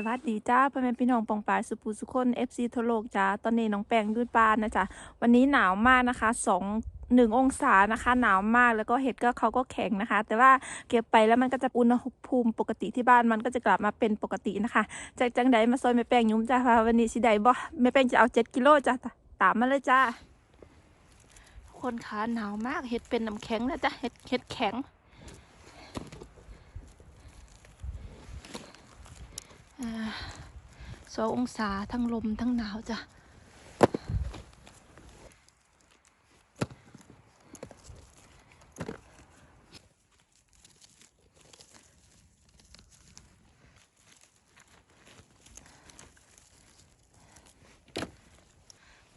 สวัสดีจ้าพ่อแม่พี่น้องปองปายสุภูสุคน FC ทั่วโลกจ้าตอนนี้น้องแป้งยูดบ้านนะจ๊ะวันนี้หนาวมากนะคะสองหนึ่งองศานะคะหนาวมากแล้วก็เห็ดก็เขาก็แข็งนะคะ แต่ว่าเก็บไปแล้วมันก็จะอุณหภูมิปกติที่บ้านมันก็จะกลับมาเป็นปกตินะคะจากจังใดมาซอยแม่แป้งยุ่มจ้าว่าวันนี้สิใดบ่แม่แป้งจะเอาเจ็ดกิโลจ้าตามมาเลยจ้าทุกคนคะหนาวมากเห็ดเป็นน้ำแข็งนะจ๊ะเห็ดเห็ดแข็ง อ่า สององศาทั้งลมทั้งหนาวจ้ะ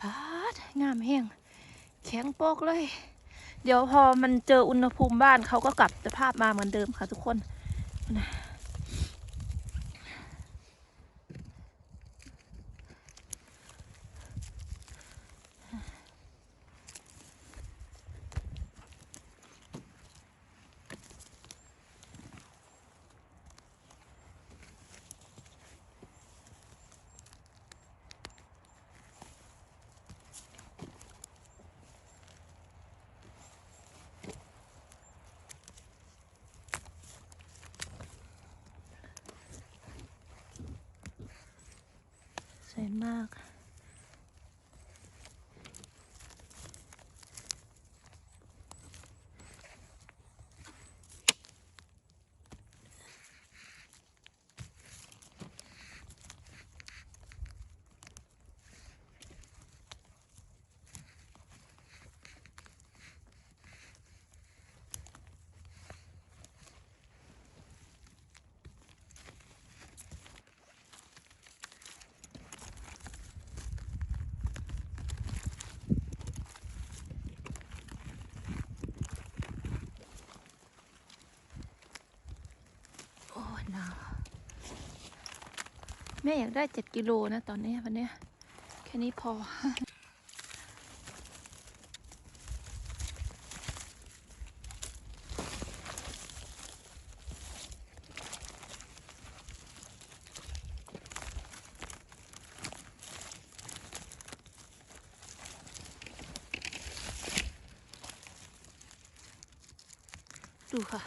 พาดงามแห้งแข็งโปกเลย เดี๋ยวพอมันเจออุณหภูมิบ้านเขาก็กลับสภาพมาเหมือนเดิมค่ะทุกคน สวยมาก แม่อยากได้เจ็ดกิโลนะตอนนี้วันนี้แค่นี้พอ ดูค่ะ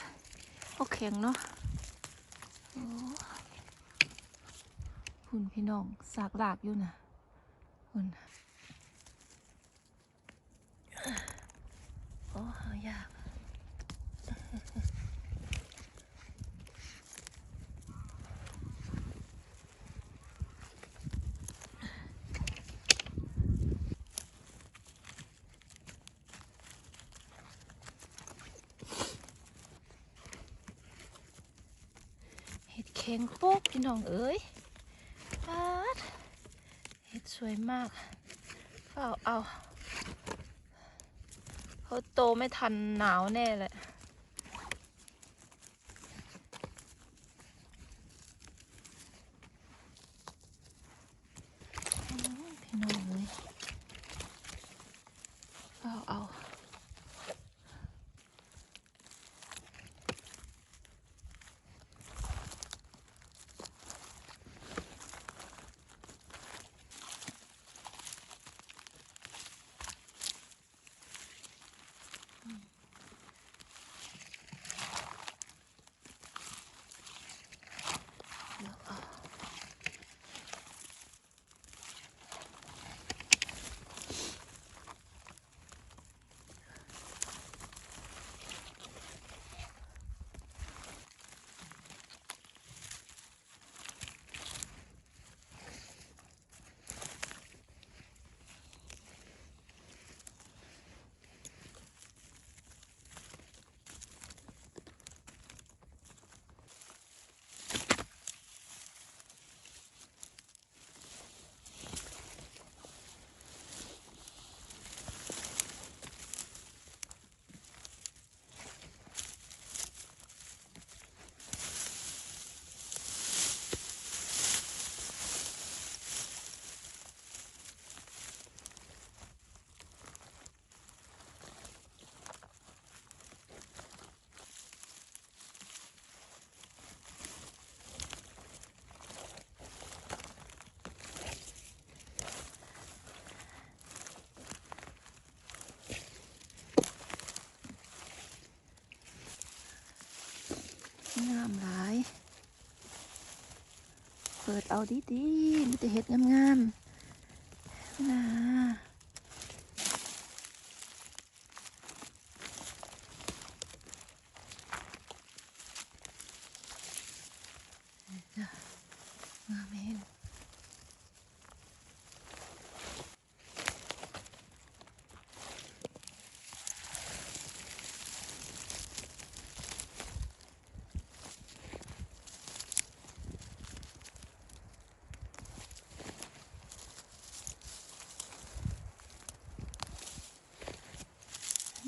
เขาแข็งเนาะโอ้คุณพี่น้ องสากหลากอยู่นะคุณโอ้หายากเห็ดแข็งโป๊กพี่น้องเอ้ย สวยมากเฝ้าเอาเขาโตไม่ทันหนาวแน่เลย งามหลาย เปิดเอาดีๆมีแต่เห็ดงามๆนะ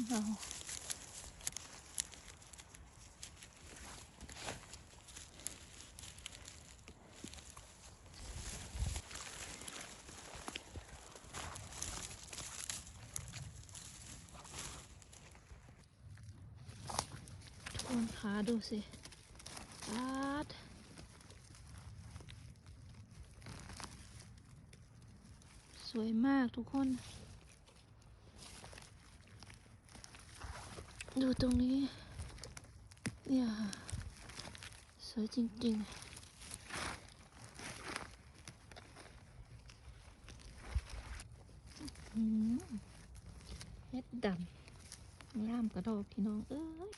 เราคนขาดูสิอาดสวยมากทุกคน ดูตรงนี้ เนี่ยสวยจริงๆเฮ็ดดำงามกระดอกพี่น้อง เอ้ย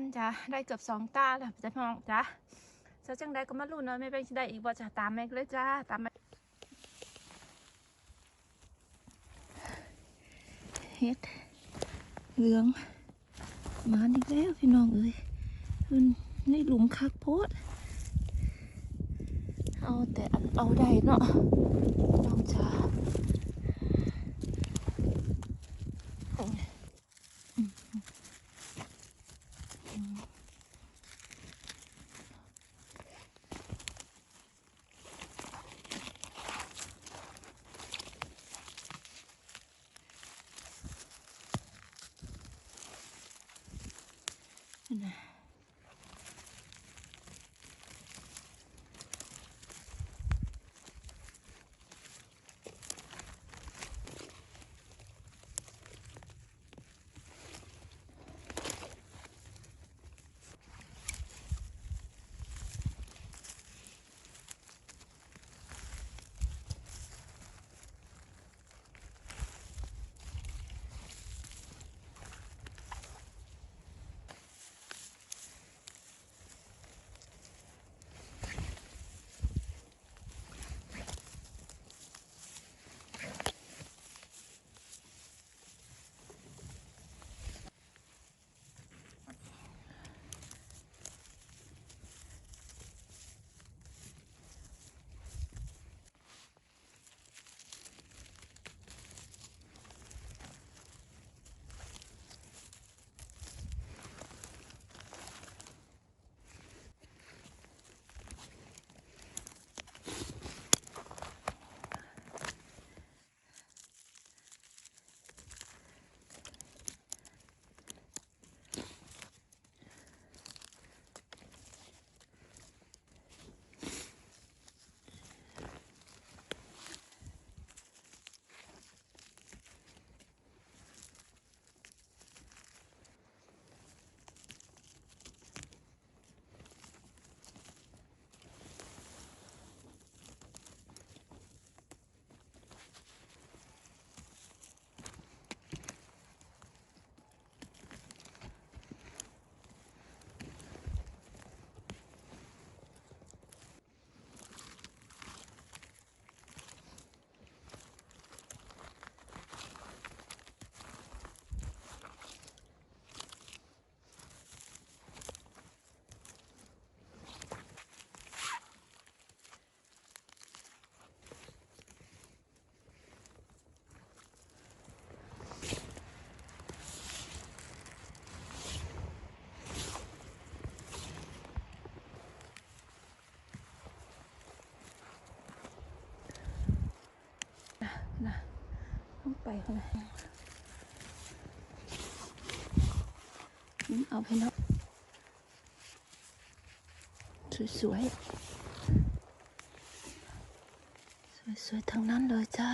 นจ้ะได้เกือบสองตาแล้วจ้ะพี่น้องจ้ะเจ้าจังได้ก็มาลุ้นเนาะไม่เป็นได้อีกบ่จ้ะตามแม่เลยจ้าตามแม่เฮ็ดเหลืองมาอีกแล้วพี่น้องเอ้ยคนในหลุมคักโพดเอาแต่อันเอาได้เนาะน้องจ้า เอาไปเนาะสวยๆ สวยๆ ทั้งนั้นเลยจ้า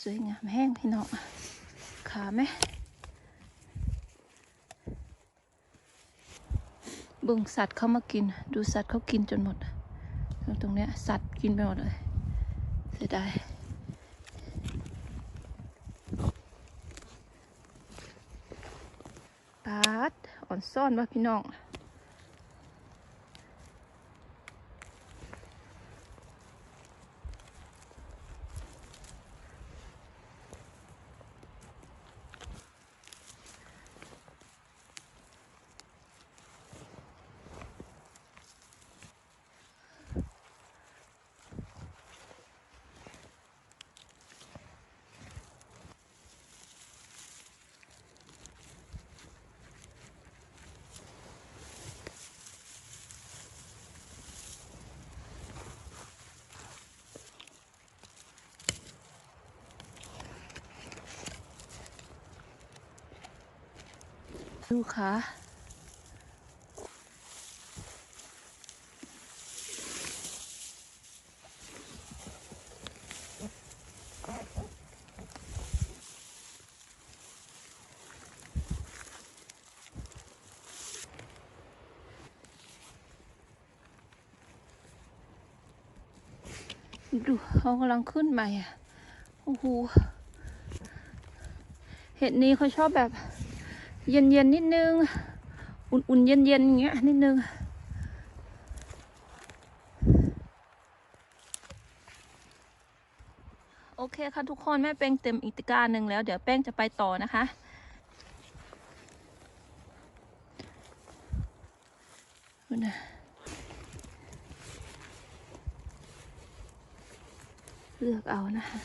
สวยงามแห้งพี่น้องขาไหม บึงสัตว์เขามากิน ดูสัตว์เขากินจนหมด ตรงเนี้ยสัตว์กินไปหมดเลยเสียดายปาดอ่อนซ่อนวะพี่น้อง ดูค่ะดูเขากำลังขึ้นใหม่อะ โอ้โห เห็ดนี้เขาชอบแบบ เย็นๆนิดนึง อุ่นๆเย็นๆอย่างเงี้ยนิดนึง โอเคค่ะทุกคนแม่แป้งเต็มอีกตะกร้าหนึ่งแล้ว เดี๋ยวแป้งจะไปต่อนะคะนะเลือกเอานะคะ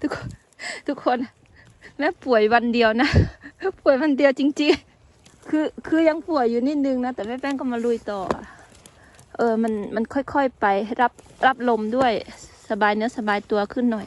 ทุกคนทุก คนแม่ป่วยวันเดียวนะป่วยวันเดียวจริง ๆ คือคือยังป่วยอยู่นิดนึงนะแต่แม่แป้งก็มาลุยต่อ เออมันมันค่อยๆไปรับรับลมด้วยสบายเนื้อสบายตัวขึ้นหน่อย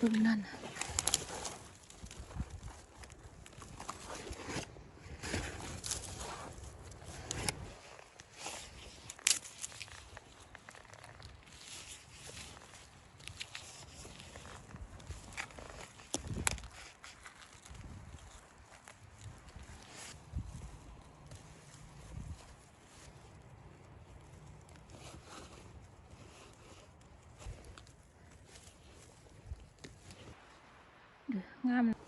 ต งนั้นน่ะเด้องาม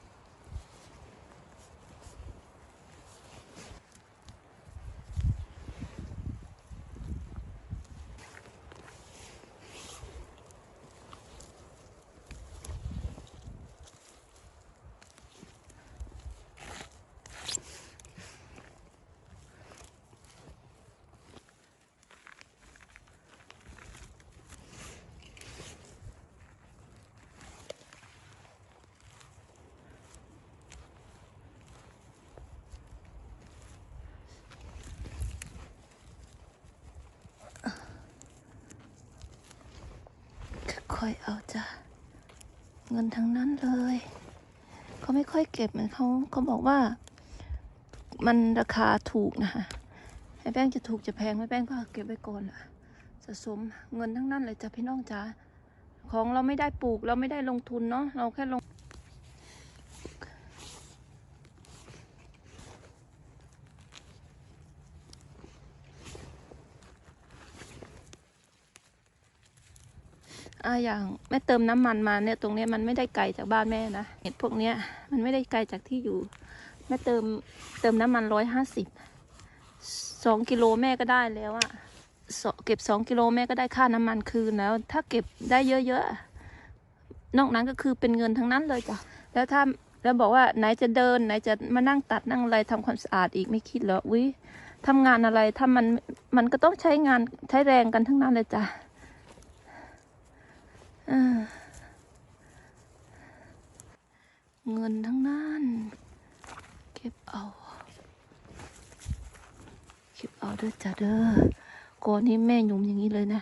ค่อยเอาจ้ะเงินทั้งนั้นเลยเขาไม่ค่อยเก็บเหมือนเขาเขาบอกว่า มันราคาถูกนะคะไอ้แป้งจะถูกจะแพงไม่แป้งก็เก็บไว้ก่อนอะสะสมเงินทั้งนั้นเลยจ้ะพี่น้องจ้าของเราไม่ได้ปลูกเราไม่ได้ลงทุนเนาะเราแค่ลง ออย่างแม่เติมน้ำมันมาเนี่ยตรงนี้มันไม่ได้ไกลจากบ้านแม่นะเห็ดพวกเนี้ยมันไม่ได้ไกลจากที่อยู่ แม่เติมเติมน้ำมันร้อยห้าสิบสองกิโลแม่ก็ได้แล้วอะเก็บสองกิโลแม่ก็ได้ค่าน้ำมันคืนแล้ว ถ้าเก็บได้เยอะๆอะนอกนั้นก็คือเป็นเงินทั้งนั้นเลยจ้ะแล้วถ้าแล้วบอกว่าไหนจะเดินไหนจะมานั่งตัดนั่งอะไรทำความสะอาดอีกไม่คิดเหรอวิทำงานอะไรถ้ามันมันก็ต้องใช้งานใช้แรงกันทั้งนั้นเลยจ้ะ เงินทั้งนั้น เก็บเอา เก็บเอาเด้อจ้ะเด้อก่อนนี้แม่หยุมอย่างนี้เลยนะ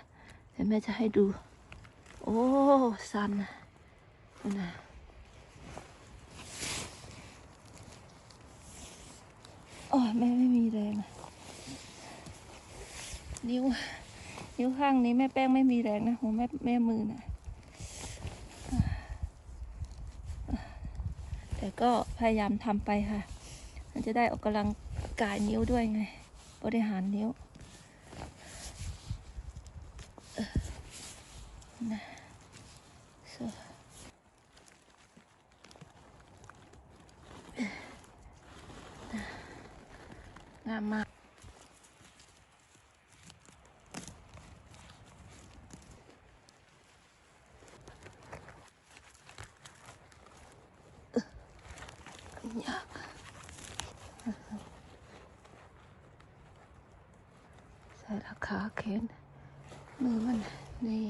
เดี๋ยวแม่จะให้ดู โอ้สันนะน่ะโอ้ยแม่ไม่มีแรงอะนิ้ว นิ้วข้างนี้แม่แป้งไม่มีแรงนะหัวแม่แม่มือนะ แต่ก็พยายามทำไปค่ะ มันจะได้ออกกำลังกายนิ้วด้วยไง บริหารนิ้วนะงามมาก ยากใส่ราคาเข็นมือมัน นี่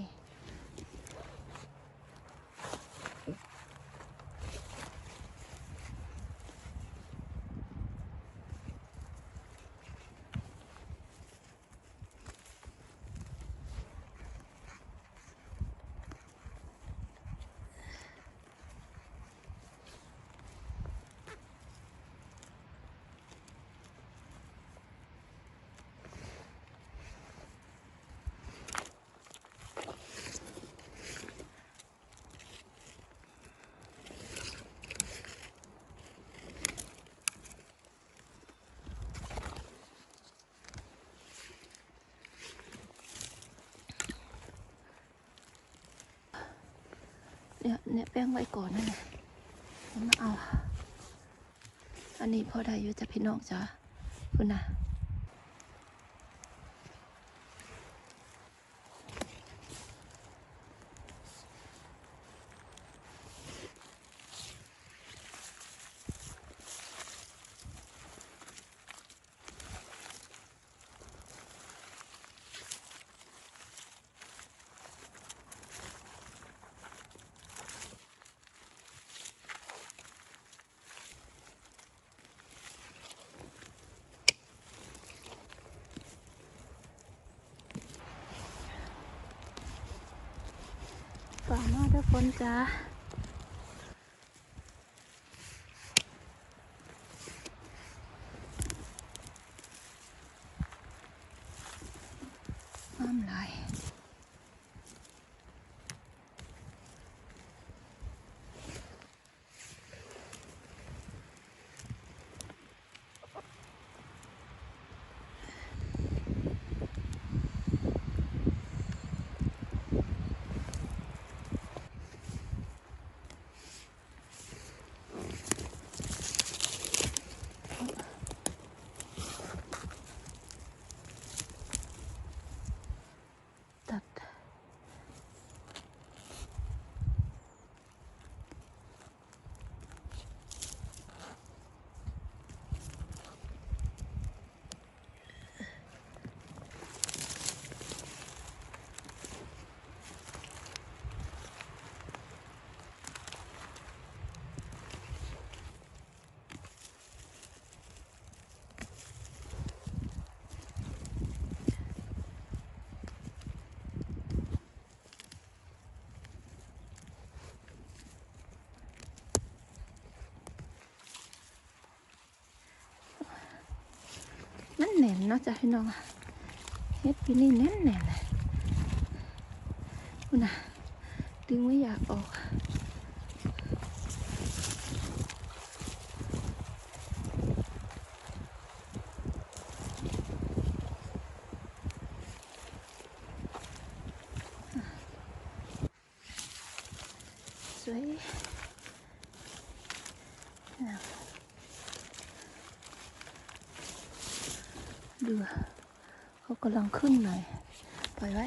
เนี่ยเนี่ยแป้งไว้ก่อนนั่นแหละแล้วมาเอา อันนี้พอได้อยู่จะพี่น้องจ้าคุณนะฝ่า ม นแน่นเนาะจ้ะพี่น้องเฮ็ดปีนี้แน่นแน่นเลยคุณน่ะดึงไม่อยากออกสวย ดูเขากำลังขึ้นหน่อยปล่อยไว้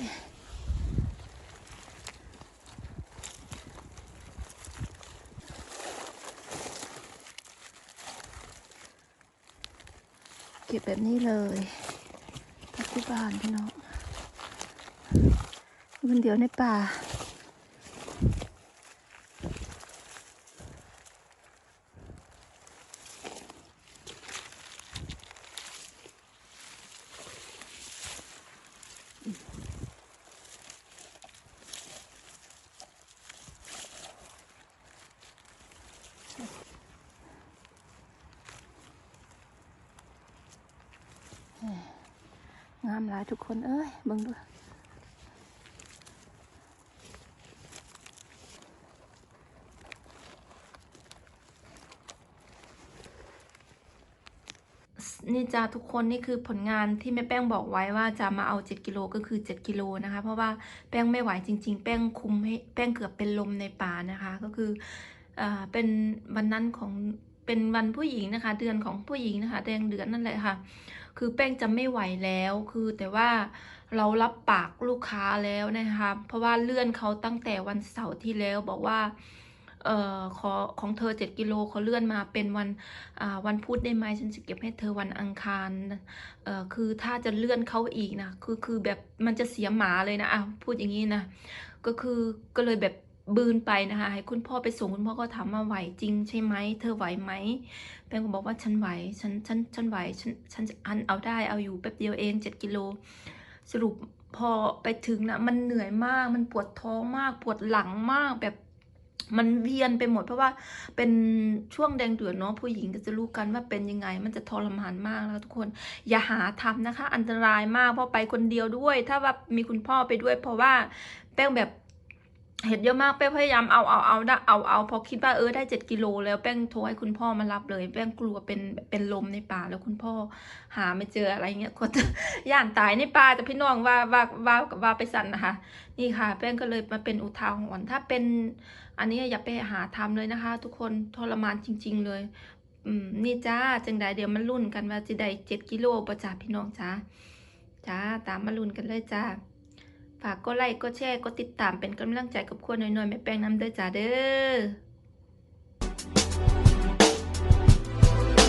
เก็บแบบนี้เลยที่บ้านพี่น้องมันเดี๋ยวในป่า งามหลายทุกคนเอ้ยเบิ่งดูนี่จ้าทุกคนนี่คือผลงานที่แม่แป้งบอกไว้ว่าจะมาเอา 7 กิโลก็คือ 7 กิโลนะคะ เพราะว่าแป้งไม่ไหวจริง ๆ แป้งคุมให้แป้งเกือบเป็นลมในป่านะคะ ก็คืออ่าเป็นวันนั้นของเป็นวันผู้หญิงนะคะ เดือนของผู้หญิงนะคะ แดงเดือนนั่นแหละค่ะ คือแป้งจะไม่ไหวแล้ว คือแต่ว่าเรารับปากลูกค้าแล้วนะคะ เพราะว่าเลื่อนเขาตั้งแต่วันเสาร์ที่แล้วบอกว่าเอ่อขอของเธอเจ็ดกิโลเขาเลื่อนมาเป็นวันอ่าวันพุธได้ไหมฉันจะเก็บให้เธอวันอังคารเอ่อคือถ้าจะเลื่อนเขาอีกนะคือคือแบบมันจะเสียหมาเลยนะอะพูดอย่างนี้นะก็คือก็เลยแบบ บืนไปนะคะให้คุณพ่อไปส่งคุณพ่อก็ถามว่าไหวจริงใช่ไหมเธอไหวไหมแป้งก็บอกว่าฉันไหวฉันฉันฉันไหวฉันฉันอันเอาได้เอาอยู่แป๊บเดียวเองเจ็ดกิโลสรุปพอไปถึงนะมันเหนื่อยมากมันปวดท้องมาก ปวดหลังมากแบบมันเวียนไปหมดเพราะว่าเป็นช่วงแดงเดือดเนาะผู้หญิงก็จะรู้กันว่าเป็นยังไง มันจะทรมานมากแล้วทุกคนอย่าหาทำนะคะ อันตรายมากเพราะไปคนเดียวด้วย ถ้าว่ามีคุณพ่อไปด้วย เพราะว่าแป้งแบบ เห็ดเยอะมากแป้งพยายามเอาเอาเอาได้เอาเอาพอคิดว่าเออได้เจ็ดกิโลแล้วแป้งโทรให้คุณพ่อมารับเลย แป้งกลัวเป็นเป็นลมในป่าแล้วคุณพ่อหาไม่เจออะไรเงี้ยก็จะย่านตายในป่าแต่พี่น้องว่าว่าว่าว่าไปสั่นนะคะ นี่ค่ะ แป้งก็เลยมาเป็นอุทาหรณ์ถ้าเป็นอันนี้อย่าไปหาทำเลยนะคะ ทุกคนทรมานจริง ๆ เลย อืมนี่จ้าจังใดเดี๋ยวมันรุ่นกันว่าจะได้เจ็ดกิโลประจ่าพี่น้องจ้าจ้าตามมารุ่นกันเลยจ้า ฝากกดไลค์กดแชร์กดติดตามเป็นกำลังใจกับครัวหน่อยๆแม่แป้งน้ำเด้อจ้าเด้อ